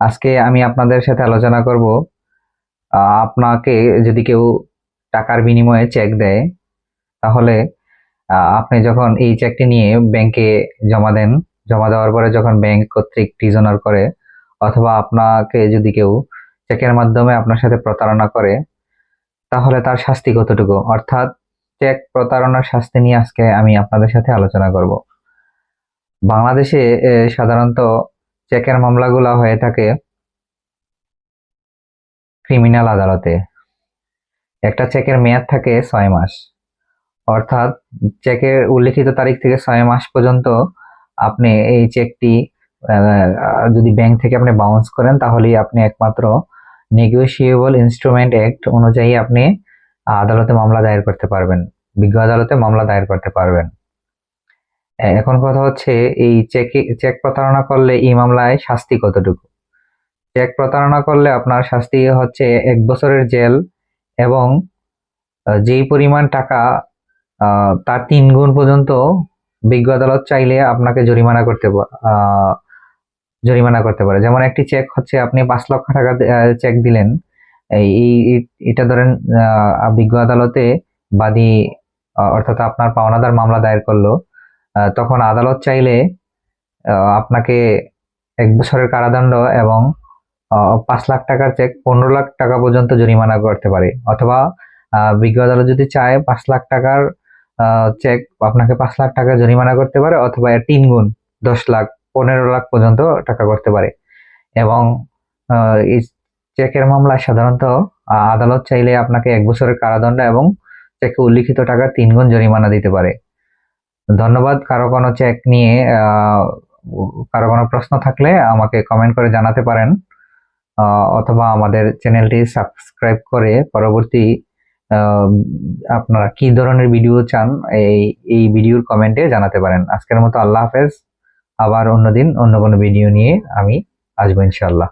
আজকে আমি আপনাদের সাথে আলোচনা করব। আপনাকে যদি কেউ টাকার বিনিময়ে চেক দেয়, তাহলে আপনি যখন এই চেকটি নিয়ে ব্যাংকে জমা দেন, জমা দেওয়ার পরে যখন ব্যাংক কর্তৃক টিজনার করে, অথবা আপনাকে যদি কেউ চেকের মাধ্যমে আপনার সাথে প্রতারণা করে, তাহলে তার শাস্তি কতটুকু? অর্থাৎ চেক প্রতারণার শাস্তি নিয়ে আজকে আমি আপনাদের সাথে আলোচনা করব। বাংলাদেশে সাধারণত চেকের মামলাগুলো হয়ে থাকে ক্রিমিনাল আদালতে। একটা চেকের মেয়াদ থাকে ছয় মাস। অর্থাৎ চেকের উল্লিখিত তারিখ থেকে ছয় মাস পর্যন্ত আপনি এই চেকটি যদি ব্যাংক থেকে আপনি বাউন্স করেন, তাহলেই আপনি একমাত্র নেগোশিয়েবল ইনস্ট্রুমেন্ট অ্যাক্ট অনুযায়ী আপনি আদালতে মামলা দায়ের করতে পারবেন। বিজ্ঞ আদালতে মামলা দায়ের করতে পারবেন। এখন কথা হচ্ছে এই চেকে চেক প্রতারণা করলে এই মামলায় শাস্তি কতটুকু? চেক প্রতারণা করলে আপনার শাস্তি হচ্ছে এক বছরের জেল এবং যেই পরিমাণ টাকা তার তিন গুণ পর্যন্ত বিজ্ঞ আদালত চাইলে আপনাকে জরিমানা করতে জরিমানা করতে পারে। যেমন একটি চেক হচ্ছে আপনি পাঁচ লক্ষ টাকা চেক দিলেন, এই এটা ধরেন বিজ্ঞ আদালতে বাদী অর্থাৎ আপনার পাওনাদার মামলা দায়ের করল তখন আদালত চাইলে আপনাকে এক বছরের কারাদণ্ড এবং পাঁচ লাখ টাকার চেক পনেরো লাখ টাকা পর্যন্ত জরিমানা করতে পারে। অথবা বিজ্ঞ আদালত যদি চায় পাঁচ লাখ টাকার চেক আপনাকে পাঁচ লাখ টাকা জরিমানা করতে পারে অথবা তিন গুণ দশ লাখ, পনেরো লাখ পর্যন্ত টাকা করতে পারে। এবং চেকের মামলায় সাধারণত আদালত চাইলে আপনাকে এক বছরের কারাদণ্ড এবং চেকে উল্লিখিত টাকার তিন গুণ জরিমানা দিতে পারে। ধন্যবাদ। কারও কোনো চেক নিয়ে কারও কোনো প্রশ্ন থাকলে আমাকে কমেন্ট করে জানাতে পারেন অথবা আমাদের চ্যানেলটি সাবস্ক্রাইব করে পরবর্তী আপনারা কি ধরনের ভিডিও চান, এই এই ভিডিওর কমেন্টে জানাতে পারেন। আজকের মতো আল্লাহ হাফেজ। আবার অন্যদিন অন্য কোনো ভিডিও নিয়ে আমি আসব ইনশাল্লাহ